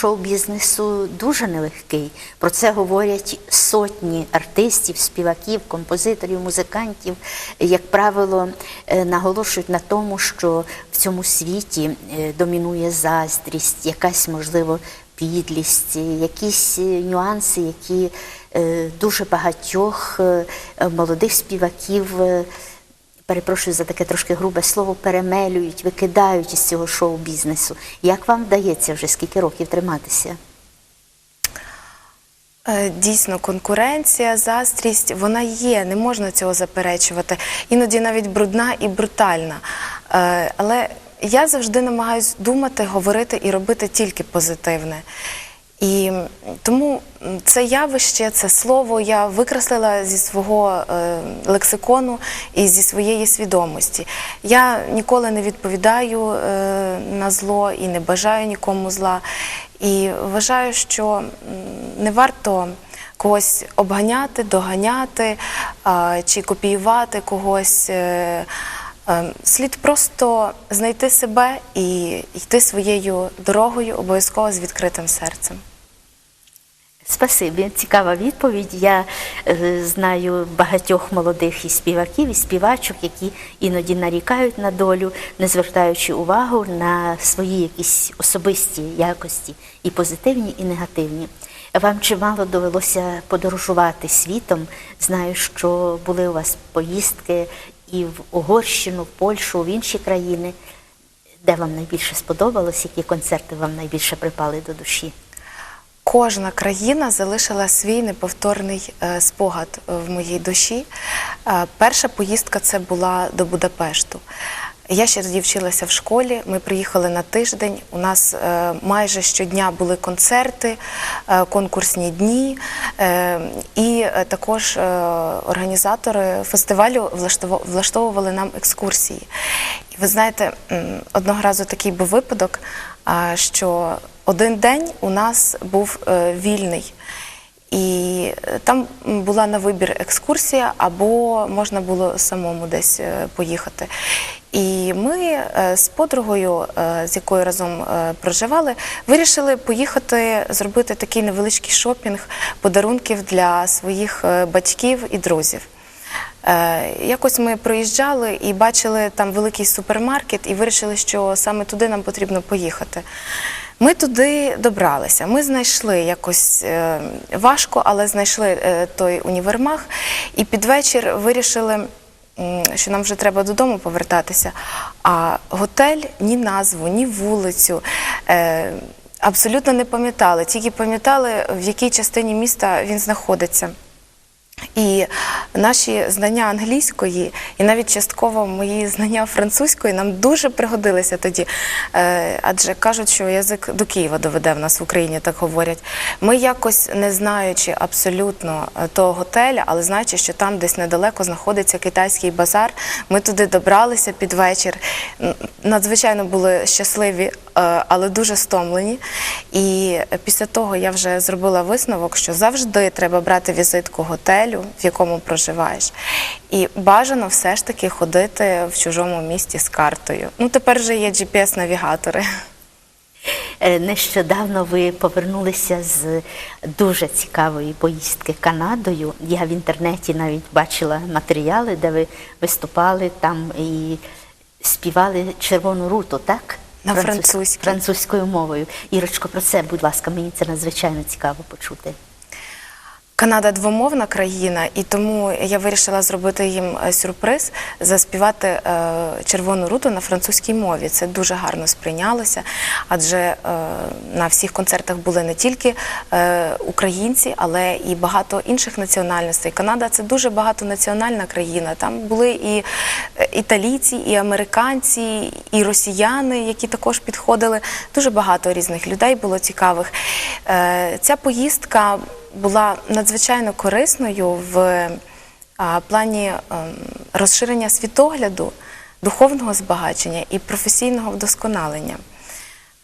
шоу-бізнесу дуже нелегкий. Про це говорять сотні артистів, співаків, композиторів, музикантів. Як правило, е, наголошують на тому, що в цьому світі е, домінує заздрість, якась можливо підлість, якісь е, нюанси, які дуже багатьох молодих співаків. Перепрошую за таке трошки грубе слово, перемелюють, викидають із цього шоу-бізнесу. Як вам вдається вже скільки років триматися? Е, Дійсно, конкуренція, заздрість, вона є, не можна цього заперечувати. Іноді навіть брудна і брутальна. Е, Але я завжди намагаюся думати, говорити і робити тільки позитивне. І тому це явище, це слово я викреслила зі свого е, лексикону і зі своєї свідомості. Я ніколи не відповідаю е, на зло і не бажаю нікому зла. І вважаю, що не варто когось обганяти, доганяти чи копіювати когось. Е, е, Слід просто знайти себе і йти своєю дорогою, обов'язково з відкритим серцем. Спасибі, цікава відповідь. Я е, знаю багатьох молодих і співаків, і співачок, які іноді нарікають на долю, не звертаючи увагу на свої якісь особисті якості, і позитивні, і негативні. Вам чимало довелося подорожувати світом. Знаю, що були у вас поїздки і в Угорщину, в Польщу, в інші країни. Де вам найбільше сподобалось, які концерти вам найбільше припали до душі? Кожна країна залишила свій неповторний е, спогад е, в моїй душі. Е, Перша поїздка це була до Будапешту. Я ще тоді вчилася в школі. Ми приїхали на тиждень. У нас майже щодня були концерти, конкурсні дні, і також організатори фестивалю влаштовували нам екскурсії. Ви знаєте, одного разу такий був випадок, що один день у нас був е, вільний. І е, там була на вибір екскурсія, або можна було самому десь е, поїхати. І ми з подругою, з якою разом проживали, вирішили поїхати зробити такий невеличкий шопінг подарунків для своїх батьків і друзів. Якось ми проїжджали і бачили там великий супермаркет, і вирішили, що саме туди нам потрібно поїхати. Ми туди добралися. Ми знайшли якось е, важко, але знайшли е, той універмаг, і під вечір вирішили. Що нам вже треба додому повертатися, а готель ні назву, ні вулицю е, абсолютно не пам'ятали, тільки пам'ятали, в якій частині міста він знаходиться. І наші знання англійської, і навіть частково мої знання французької нам дуже пригодилися тоді. Е, Адже кажуть, що язик до Києва доведе в нас в Україні, так говорять. Ми якось не знаючи абсолютно е, того готеля, але знаючи, що там десь недалеко знаходиться китайський базар, ми туди добралися під вечір. Надзвичайно були щасливі, е, але дуже стомлені. І після того я вже зробила висновок, що завжди треба брати візитку готелю, в якому проживаєш. І бажано все ж таки ходити в чужому місті з картою. Ну тепер вже є GPS-навігатори. Е, Нещодавно ви повернулися з дуже цікавої поїздки Канадою. Я в інтернеті навіть бачила матеріали, де ви виступали там і співали червону руту, так? На французькій. французькою мовою. Ірочко, про це, будь ласка, мені це надзвичайно цікаво почути. Канада двомовна країна, і тому я вирішила зробити їм е, сюрприз заспівати е, червону руту на французькій мові. Це дуже гарно сприйнялося, адже е, на всіх концертах були не тільки українці, але і багато інших національностей. Канада це дуже багатонаціональна країна. Там були і італійці, і американці, і росіяни, які також підходили. Дуже багато різних людей було цікавих. Ця поїздка була надзвичайно корисною в плані ем, розширення світогляду, духовного збагачення і професійного вдосконалення.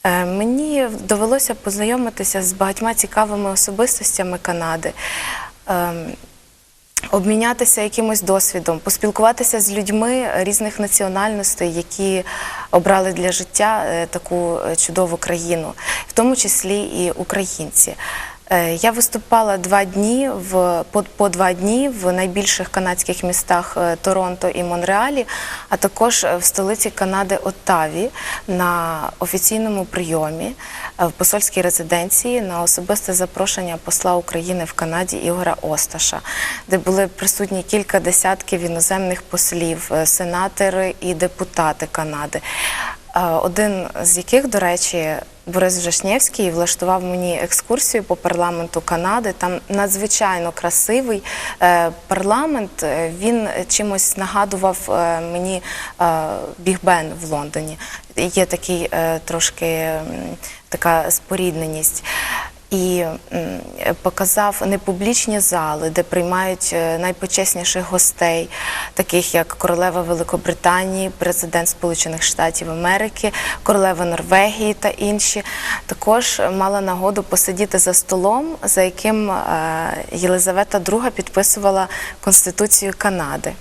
Е, Мені довелося познайомитися з багатьма цікавими особистостями Канади. Ем, обмінятися якимось досвідом, поспілкуватися з людьми різних національностей, які обрали для життя е, таку е, чудову країну, в тому числі і українці. Е, Я виступала два дні в по, по два дні в найбільших канадських містах е, Торонто і Монреалі, а також е, в столиці Канади Оттаві на офіційному прийомі в посольській резиденції на особисте запрошення посла України в Канаді Ігора Осташа, де були присутні кілька десятків іноземних послів, сенатори і депутати Канади. Один з яких, до речі, Борис Вжашнєвський влаштував мені екскурсію по парламенту Канади. Там надзвичайно красивий е, парламент. Е, Він чимось нагадував е, мені е, Біг Бен в Лондоні. Є такий трошки така спорідненість. І показав непублічні зали, де приймають е, найпочесніших гостей, таких як королева Великобританії, президент Сполучених Штатів Америки, королева Норвегії та інші. Також мала нагоду посидіти за столом, за яким е, Єлизавета II підписувала Конституцію Канади.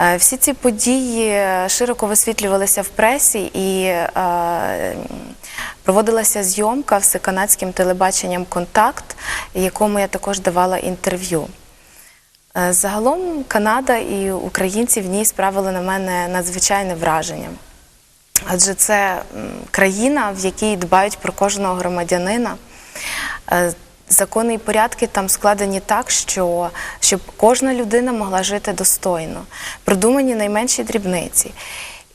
Е, Всі ці події широко висвітлювалися в пресі і е, проводилася зйомка всеканадським телебаченням Контакт, якому я також давала інтерв'ю. Е, Загалом Канада і українці в ній справили на мене надзвичайне враження. Адже це країна, в якій дбають про кожного громадянина. Закони і порядки там складені так, що щоб кожна людина могла жити достойно, продумані найменші дрібниці.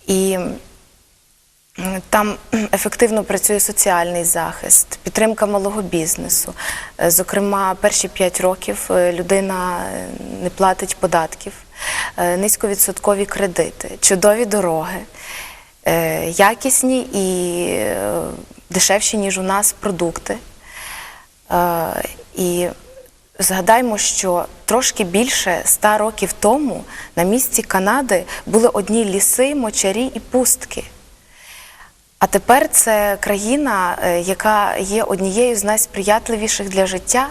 І там ефективно працює соціальний захист, підтримка малого бізнесу. Е, Зокрема, перші п'ять років е, людина е, не платить податків, низьковідсоткові кредити, чудові дороги, якісні і дешевші, ніж у нас продукти. Е, І згадаймо, що трошки більше ста років тому на місці Канади були одні ліси, мочарі і пустки. А тепер це країна, е, яка є однією з найсприятливіших для життя,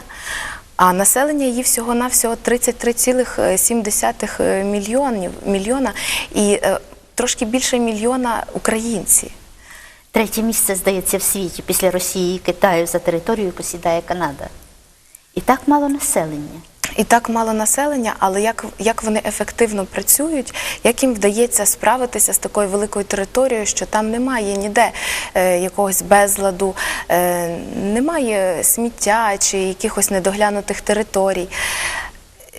а населення її всього-навсього 33,7 мільйонів, мільйона і е, трошки більше мільйона українці. Третє місце, здається, в світі після Росії і Китаю за територією посідає Канада. І так мало населення. І так мало населення, але як, як вони ефективно працюють, як їм вдається справитися з такою великою територією, що там немає ніде е, якогось безладу, е, немає сміття чи якихось недоглянутих територій.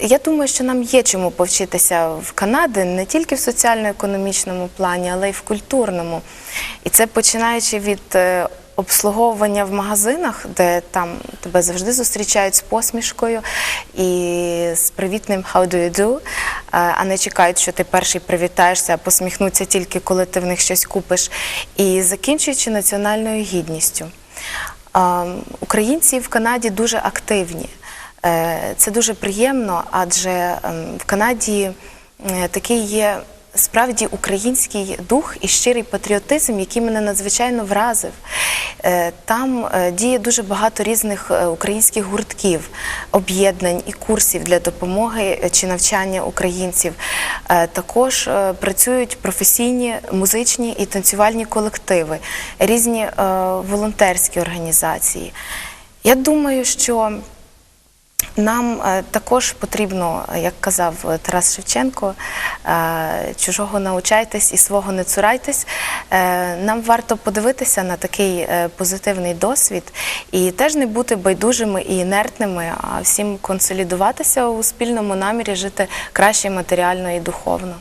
Я думаю, що нам є чому повчитися в Канаді не тільки в соціально-економічному плані, але й в культурному. І це починаючи від е, обслуговування в магазинах, де там тебе завжди зустрічають з посмішкою і з привітним «How do you do?», е, а не чекають, що ти перший привітаєшся, а посміхнуться тільки коли ти в них щось купиш. І закінчуючи національною гідністю. Українці в Канаді дуже активні. Е, Це дуже приємно, адже ем, в Канаді е, такий є справді український дух і щирий патріотизм, який мене надзвичайно вразив. Е, Там діє дуже багато різних українських гуртків, об'єднань і курсів для допомоги чи навчання українців. Також працюють професійні музичні і танцювальні колективи, різні волонтерські організації. Я думаю, що нам е, також потрібно, е, як казав е, Тарас Шевченко, чужого научайтесь і свого не цурайтесь. Нам варто подивитися на такий позитивний досвід і теж не бути байдужими і інертними, а всім консолідуватися у спільному намірі жити краще матеріально і духовно.